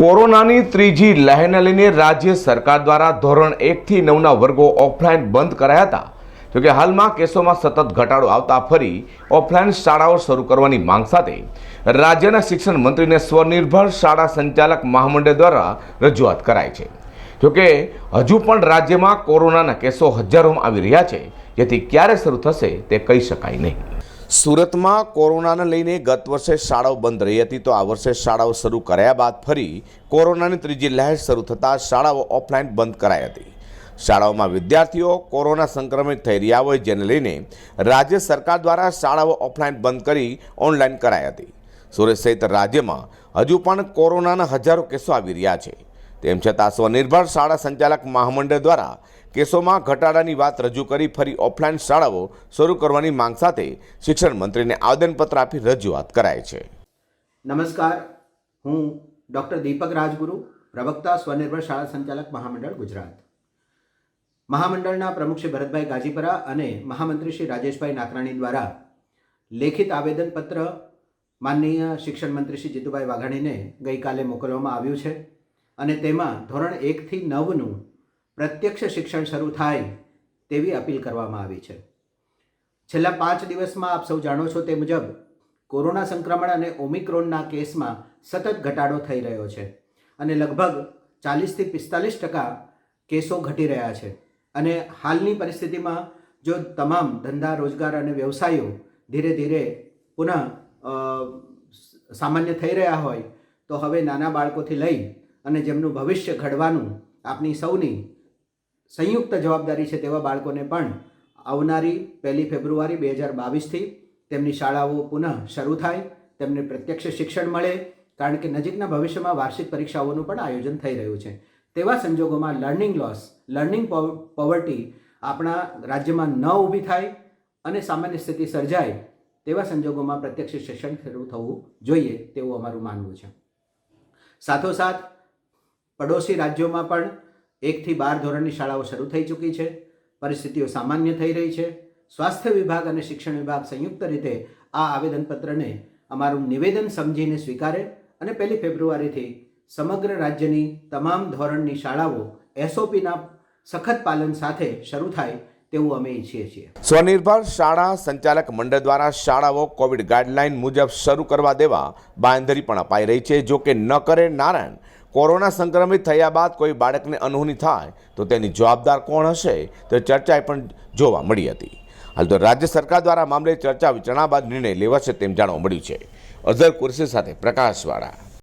કોરોનાની ત્રીજી લહેરને લઈને રાજ્ય સરકાર દ્વારા ધોરણ એકથી નવના વર્ગો ઓફલાઈન બંધ કરાયા હતા. જોકે હાલમાં કેસોમાં સતત ઘટાડો આવતા ફરી ઓફલાઈન શાળાઓ શરૂ કરવાની માંગ સાથે રાજ્યના શિક્ષણ મંત્રીને સ્વનિર્ભર શાળા સંચાલક મહામંડળ દ્વારા રજૂઆત કરાઈ છે. જોકે હજુ પણ રાજ્યમાં કોરોનાના કેસો હજારોમાં આવી રહ્યા છે. જેથી ક્યારે શરૂ થશે તે કહી શકાય નહીં. સુરતમાં કોરોનાને લઈને ગત વર્ષે શાળાઓ બંધ રહી હતી તો આ વર્ષે શાળાઓ શરૂ કર્યા બાદ ફરી કોરોનાની ત્રીજી લહેર શરૂ થતાં શાળાઓ ઓફલાઈન બંધ કરાઈ હતી. શાળાઓમાં વિદ્યાર્થીઓ કોરોના સંક્રમિત થઈ રહ્યા હોય જેને લઈને રાજ્ય સરકાર દ્વારા શાળાઓ ઓફલાઈન બંધ કરી ઓનલાઈન કરાઈ હતી. સુરત સહિત રાજ્યમાં હજુ પણ કોરોનાના હજારો કેસો આવી રહ્યા છે. તેમ છતાં સ્વનિર્ભર શાળા સંચાલક મહામંડળ દ્વારા કેસોમાં ઘટાડાની વાત રજૂ કરી ફરી ઓફલાઈન શાળાઓ શરૂ કરવાની માંગ સાથે શિક્ષણ મંત્રીને આવેદનપત્ર આપી રજૂઆત કરાય છે. નમસ્કાર. હું ડૉક્ટર દીપક રાજગુરુ, પ્રવક્તા સ્વનિર્ભર શાળા સંચાલક મહામંડળ ગુજરાત. મહામંડળના પ્રમુખ શ્રી ભરતભાઈ ગાજીપરા અને મહામંત્રી શ્રી રાજેશભાઈ નાકરાણી દ્વારા લેખિત આવેદનપત્ર માનનીય શિક્ષણ મંત્રી શ્રી જીતુભાઈ વાઘાણીને ગઈકાલે મોકલવામાં આવ્યું છે. અને તેમાં ધોરણ એકથી નવનું પ્રત્યક્ષ શિક્ષણ શરૂ થાય તેવી અપીલ કરવામાં આવી છે. છેલ્લા પાંચ દિવસમાં આપ સૌ જાણો છો તે મુજબ કોરોના સંક્રમણ અને ઓમિક્રોનના કેસમાં સતત ઘટાડો થઈ રહ્યો છે અને લગભગ ચાલીસથી પિસ્તાલીસ ટકા કેસો ઘટી રહ્યા છે. અને હાલની પરિસ્થિતિમાં જો તમામ ધંધા, રોજગાર અને વ્યવસાયો ધીરે ધીરે પુનઃ સામાન્ય થઈ રહ્યા હોય તો હવે નાના બાળકોથી લઈ અને જેમનું ભવિષ્ય ઘડવાનું આપની સૌની સંયુક્ત જવાબદારી છે તેવા બાળકોને પણ આવનારી પહેલી ફેબ્રુઆરી બે હજાર બાવીસથી તેમની શાળાઓ પુનઃ શરૂ થાય, તેમને પ્રત્યક્ષ શિક્ષણ મળે, કારણ કે નજીકના ભવિષ્યમાં વાર્ષિક પરીક્ષાઓનું પણ આયોજન થઈ રહ્યું છે. તેવા સંજોગોમાં લર્નિંગ લોસ લર્નિંગ પોવર્ટી આપણા રાજ્યમાં ન ઊભી થાય અને સામાન્ય સ્થિતિ સર્જાય તેવા સંજોગોમાં પ્રત્યક્ષ શિક્ષણ શરૂ થવું જોઈએ તેવું અમારું માનવું છે. સાથોસાથ પડોશી રાજ્યોમાં પણ એકથી બાર ધોરણની શાળાઓ શરૂ થઈ ચૂકી છે. પરિસ્થિતિઓ સામાન્ય થઈ રહી છે. સ્વાસ્થ્ય વિભાગ અને શિક્ષણ વિભાગ સંયુક્ત રીતે આ આવેદનપત્રને અમારું નિવેદન સમજીને સ્વીકારે અને પહેલી ફેબ્રુઆરીથી સમગ્ર રાજ્યની તમામ ધોરણની શાળાઓ એસઓપીના સખત પાલન સાથે શરૂ થાય તેવું અમે ઈચ્છીએ છીએ. સ્વનિર્ભર શાળા સંચાલક મંડળ દ્વારા શાળાઓ કોવિડ ગાઈડલાઈન મુજબ શરૂ કરવા દેવા બાંધરી પણ અપાઈ રહી છે. જો કે ન કરે નારાયણ કોરોના સંક્રમિત થયા બાદ કોઈ બાળકને અનહોની થાય તો તેની જવાબદાર કોણ હશે? તે ચર્ચાએ પણ જોવા મળી હતી. હાલ તો રાજ્ય સરકાર દ્વારા મામલે ચર્ચા વિચારણા બાદ નિર્ણય લેવાશે તેમ જાણવા મળ્યું છે. અઝર કુરશી સાથે પ્રકાશવાળા.